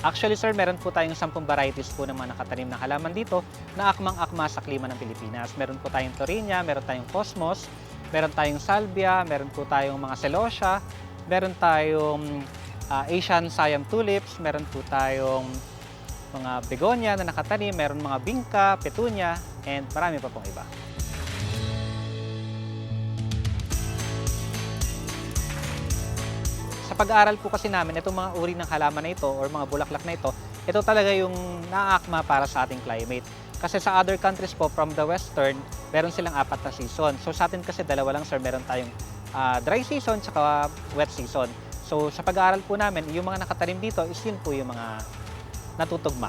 Actually sir, meron po tayong 10 varieties po ng mga nakatanim na halaman dito na akmang-akma sa klima ng Pilipinas. Meron po tayong Torinia, meron tayong Cosmos, meron tayong Salvia, meron po tayong mga Celosia, meron tayong ah, Asian Siam Tulips, meron po tayong mga begonia na nakatanim, meron mga bingka, petunia, and marami pa pong iba. Pag-aaral po kasi namin, itong mga uri ng halaman na ito or mga bulaklak na ito, ito talaga yung naakma para sa ating climate. Kasi sa other countries po, from the western, meron silang apat na season. So sa atin kasi dalawa lang sir, meron tayong ah, dry season tsaka wet season. So sa pag-aaral po namin, yung mga nakatanim dito is yun po yung mga natutugma.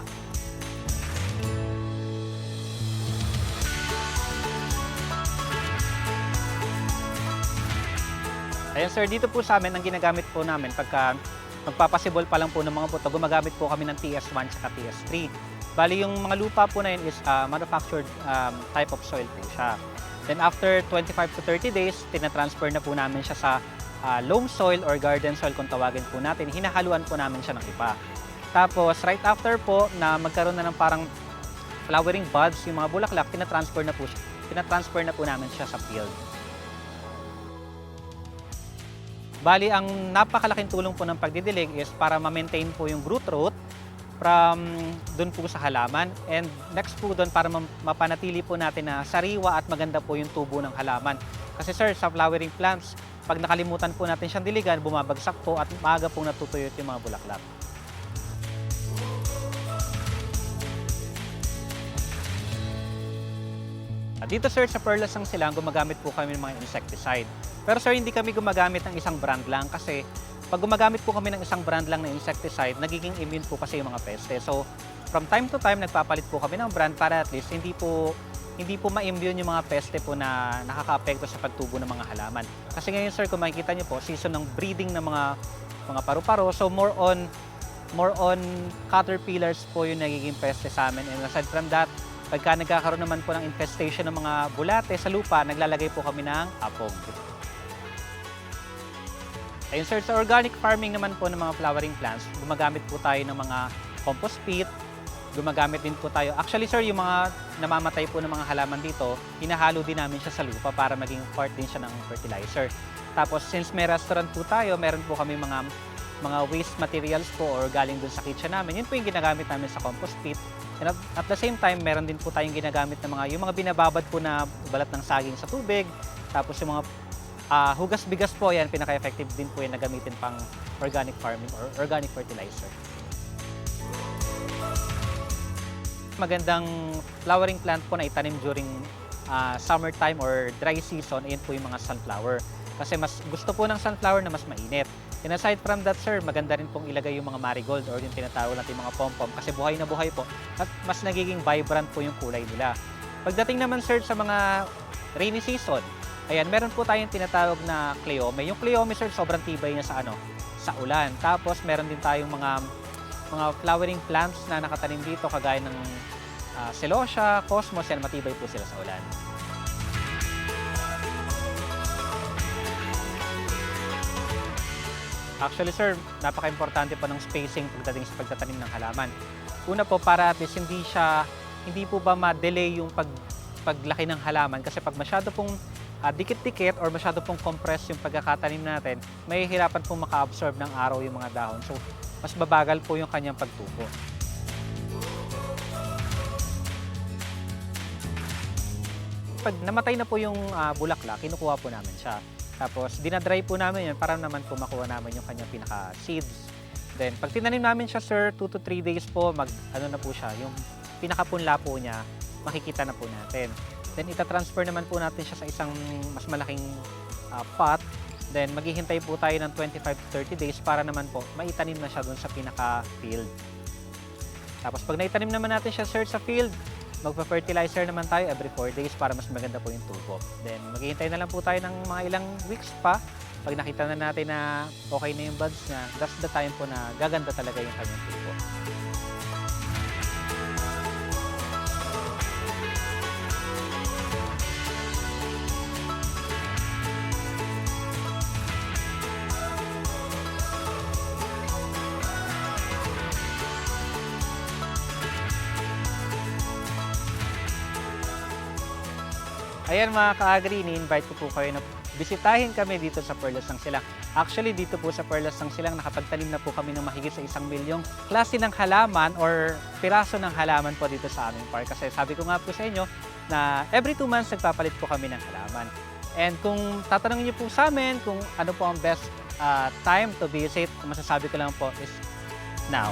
Ayan sir, dito po sa amin, ang ginagamit po namin pagka magpapasibol pa lang po ng mga buto, gumagamit po kami ng TS1 at TS3. Bali yung mga lupa po na yun is ah, manufactured um, type of soil po siya. Then after 25 to 30 days, tinatransfer na po namin siya sa ah, loam soil or garden soil kung tawagin po natin. Hinahaluan po namin siya ng ipa. Tapos right after po na magkaroon na ng parang flowering buds, yung mga bulaklak, tinatransfer na po siya. Tinatransfer na po namin siya sa field. Bali, ang napakalaking tulong po ng pagdidilig is para ma-maintain po yung root root from dun po sa halaman. And next po dun para ma- mapanatili po natin na sariwa at maganda po yung tubo ng halaman. Kasi sir, sa flowering plants, pag nakalimutan po natin siyang diligan, bumabagsak po at maaga pong natutuyot yung mga bulaklak. Dito sir, sa Perlas ng Silang, gumagamit po kami ng mga insecticide. Pero sir, hindi kami gumagamit ng isang brand lang kasi pag gumagamit po kami ng isang brand lang na insecticide, nagiging immune po kasi yung mga peste. So, from time to time, nagpapalit po kami ng brand para at least hindi po hindi po ma-immune yung mga peste po na nakaka-apekto sa pagtubo ng mga halaman. Kasi ngayon sir, kung makikita niyo po, season ng breeding ng mga mga paru-paro. So more on more on caterpillars po yung nagiging peste sa amin. And aside from that, pagka nagkakaroon naman po ng infestation ng mga bulate sa lupa, naglalagay po kami ng apog. Ayun sir, sa organic farming naman po ng mga flowering plants, gumagamit po tayo ng mga compost pit, gumagamit din po tayo. Actually sir, yung mga namamatay po ng mga halaman dito, hinahalo din namin siya sa lupa para maging part din siya ng fertilizer. Tapos since may restaurant po tayo, meron po kami mga mga waste materials po or galing dun sa kitchen namin. Yun po yung ginagamit namin sa compost pit. And at, at the same time, meron din po tayong ginagamit ng mga, yung mga binababad po na balat ng saging sa tubig. Tapos yung mga ah, hugas bigas po yan, pinaka-effective din po yan na gamitin pang organic farming or organic fertilizer. Magandang flowering plant po na itanim during ah, summertime or dry season, yun po yung mga sunflower. Kasi mas gusto po ng sunflower na mas mainit. And aside from that, sir, maganda rin pong ilagay yung mga marigold or yung tinatawag natin mga pom-pom kasi buhay na buhay po at mas nagiging vibrant po yung kulay nila. Pagdating naman, sir, sa mga rainy season, ayan, meron po tayong tinatawag na cleome. Yung cleome, sir, sobrang tibay niya sa ano, sa ulan. Tapos meron din tayong mga mga flowering plants na nakatanim dito kagaya ng ah, celosia, cosmos, yan matibay po sila sa ulan. Actually sir, napaka-importante po ng spacing pagdating sa pagtatanim ng halaman. Una po para at least hindi siya hindi po ba ma-delay yung pag paglaki ng halaman kasi pag masyado pong ah, dikit-dikit or masyado pong compress yung pagkakatanim natin, may hirapan pong maka-absorb ng araw yung mga dahon. So, mas babagal po yung kanyang pagtubo. Pag namatay na po yung ah, bulaklak, kinukuha po namin siya. Tapos, dinadry po namin yun para naman po makuha namin yung kanyang pinaka-seeds. Then, pag tinanim namin siya, sir, 2 to 3 days po, mag, ano na po siya, yung pinakapunla po niya, makikita na po natin. Then, itatransfer naman po natin siya sa isang mas malaking ah, pot. Then, maghihintay po tayo ng 25 to 30 days para naman po, maitanim na siya dun sa pinaka-field. Tapos, pag naitanim naman natin siya, sir, sa field, magpa-fertilizer naman tayo every 4 days para mas maganda po yung tubo. Then, maghihintay na lang po tayo ng mga ilang weeks pa. Pag nakita na natin na okay na yung buds niya, that's the time po na gaganda talaga yung kanyang tubo. Ayan mga ka-agri, ni-invite ko po kayo na bisitahin kami dito sa Perlas ng Silang. Actually, dito po sa Perlas ng Silang, nakapagtanim na po kami ng mahigit sa isang milyong klase ng halaman or piraso ng halaman po dito sa aming park. Kasi sabi ko nga po sa inyo na every two months nagpapalit po kami ng halaman. And kung tatanungin niyo po sa amin kung ano po ang best ah, time to visit, masasabi ko lang po is now.